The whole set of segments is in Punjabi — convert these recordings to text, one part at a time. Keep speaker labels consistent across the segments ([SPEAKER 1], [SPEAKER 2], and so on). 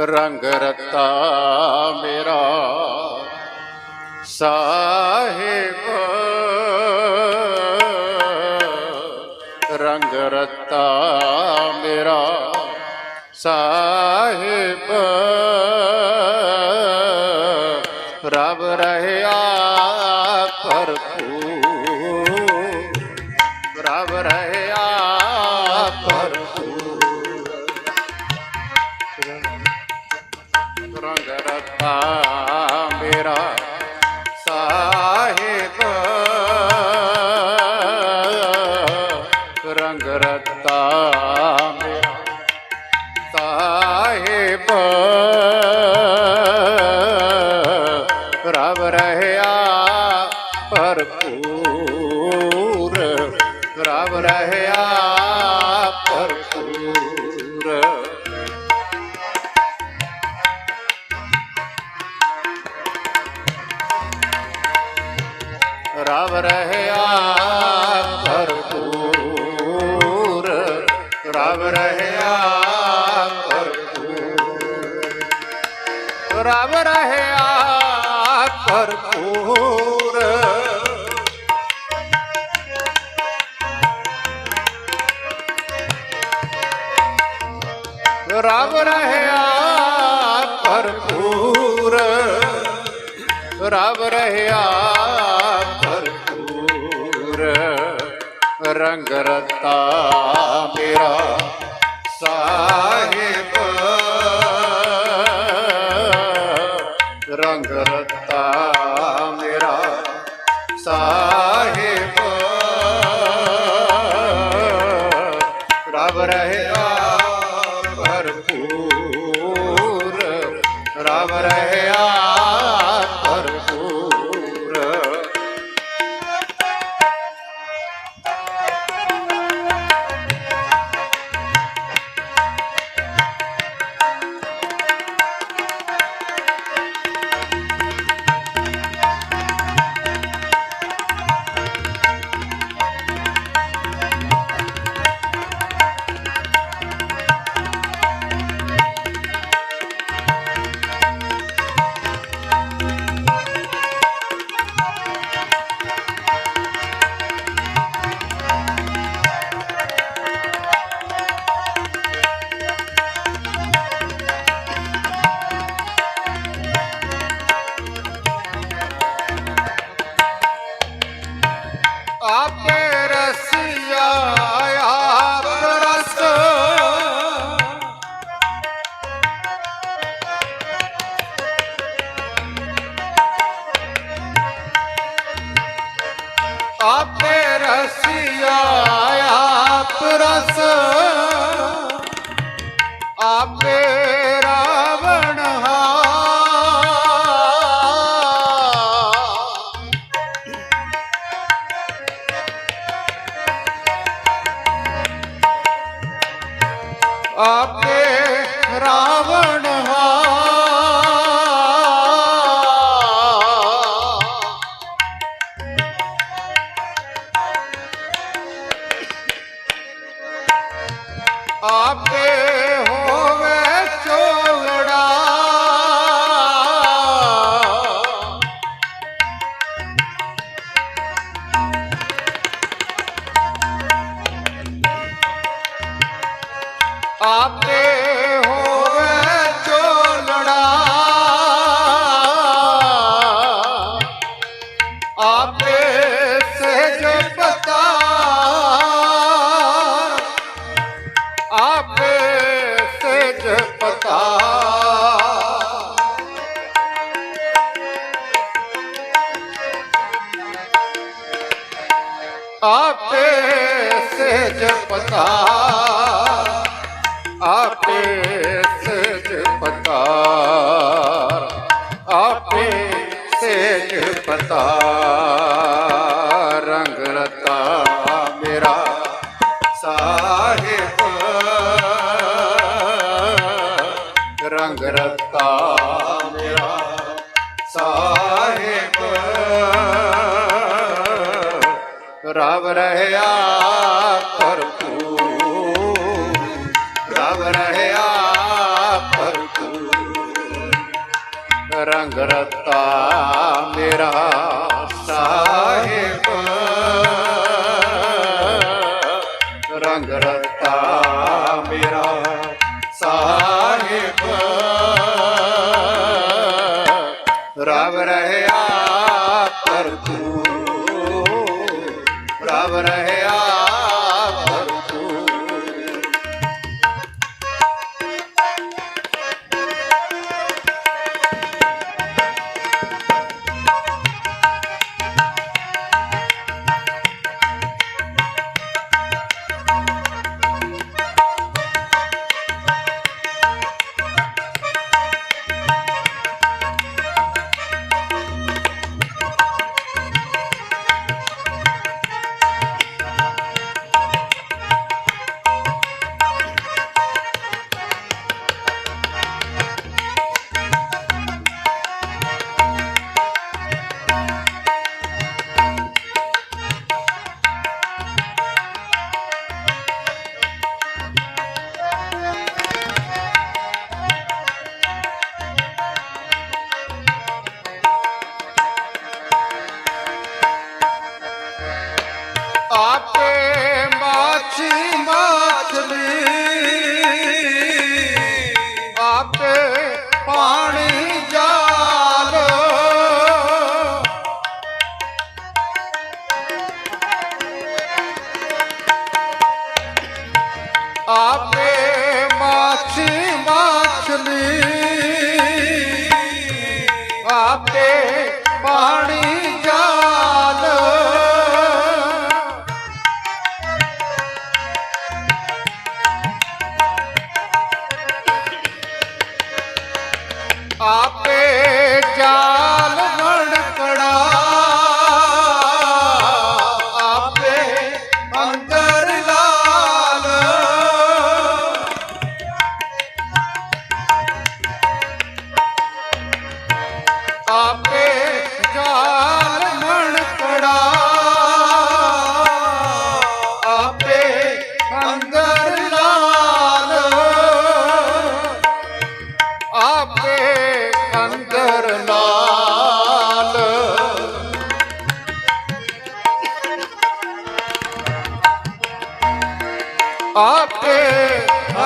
[SPEAKER 1] ਰੰਗ ਰਤਾ ਮੇਰਾ ਸਾਹਿਬ ਰੰਗ ਰਤਾ ਮੇਰਾ ਸਾਹਿਬ ਰਬ ਰਹਿਆ ਭਰਪੂਰ ਰਬ ਰਹਿਆ ਸਾਹਿਬ ਰਬ ਭਰਪੂਰ। ਰਬ ਰਹਿਆ ਭਰਪੂਰ। ਰੰਗ ਰਤਾ ਮੇਰਾ ਸਾਹਿਬ। ਰੰਗ ਰਤਾ ਮੇਰਾ ਸਾਹਿਬ। ਰਬ ਰਹਿਆ ਰਬ ਰਹਿਆ ਆਪੇ ਰਸਿਆ ਆਪ ਰਸ। ਆਪੇ ਰਾਵਣ ਹਾ ਆਪੇ ਰਾਵਣ આપે સેજ પતા ਰੰਗ ਰਤਾ ਮੇਰਾ ਸਾਹਿਬ। ਰੰਗ ਰਤਾ ਮੇਰਾ ਸਾਹਿਬ। ਰਵ ਰਹਿਆ ਭਰਪੂਰ ਰਵ ਰਹਿਆ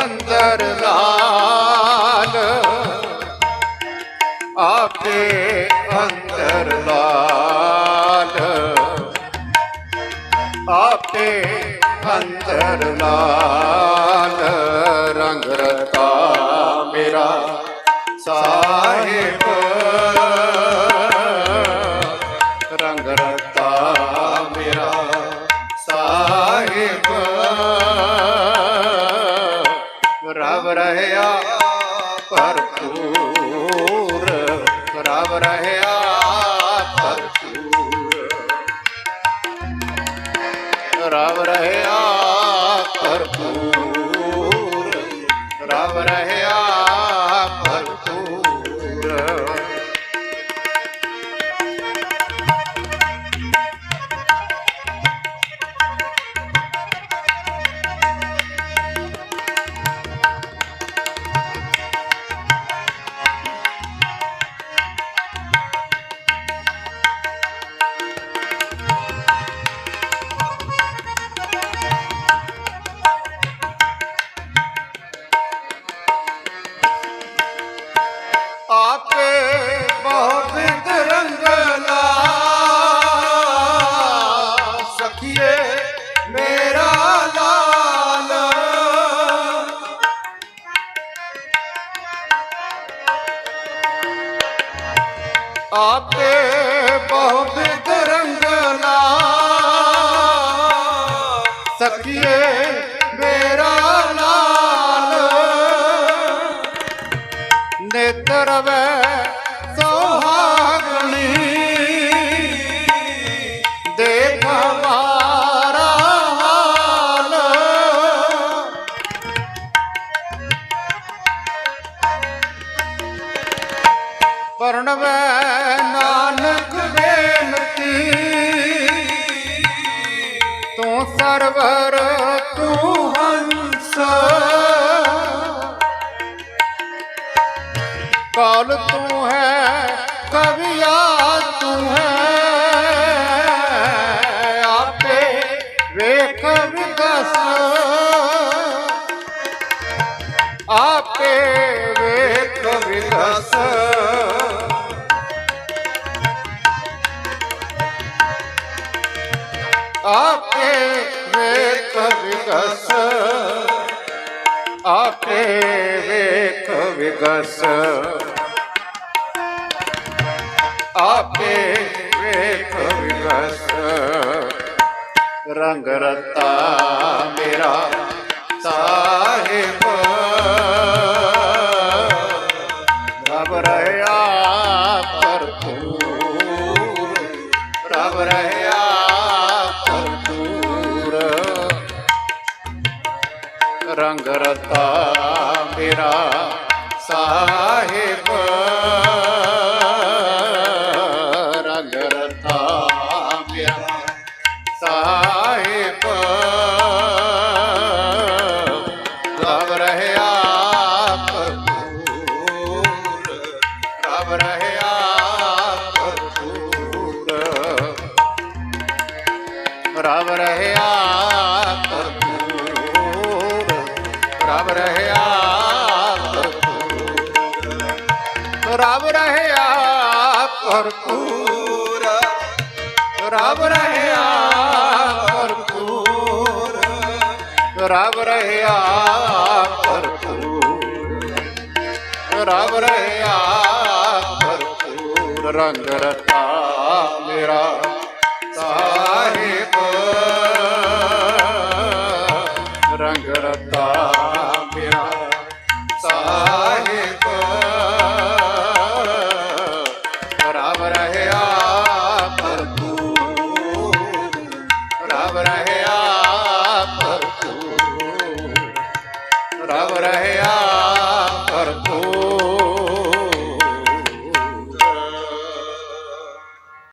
[SPEAKER 1] ਅੰਦਰ ਲਾਲ। ਆਪੇ ਅੰਦਰ ਲਾਲ। ਆਪੇ ਅੰਦਰ ਲਾਲ। ਰੰਗ ਰਤਾ ਮੇਰਾ ਸਾਹਿਬ ਰਵ ਰਹਿਆ ਆਪੇ ਬਹੁਤ ਰੰਗਲਾ ਸਖੀਏ ਮੇਰਾ ਲਾਲ। ਨੇਤਰ ਵੈ ਕਾਲ ਤੂੰ ਹੈ? ਕਵਿਆ ਤੂੰ ਹੈ? ਆਪੇ ਵੇਖ ਵਿਦਸ ਆਪੇ ਵੇਖ ਵਿਦਸ ਆਪੇ ਵੇਖ ਵਿਦਸ ਆਪੇ ਵੇਖ ਏਕ ਵਿਗਸ ਆਪੇ ਵੇਖ ਵਿਗਸ ਰੰਗ ਰਤਾ ਮੇਰਾ ਸਾਹਿਬ ਭਰਪੂਰ। ਰਬ ਰਹਿਆ ਭਰਪੂਰ। ਰਬ ਰਹਿਆ ਭਰਪੂਰ। ਰਬ ਰਹਿਆ ਭਰਪੂਰ। ਰੰਗ ਰਤਾ ਮੇਰਾ ਸਾਹਿਬ।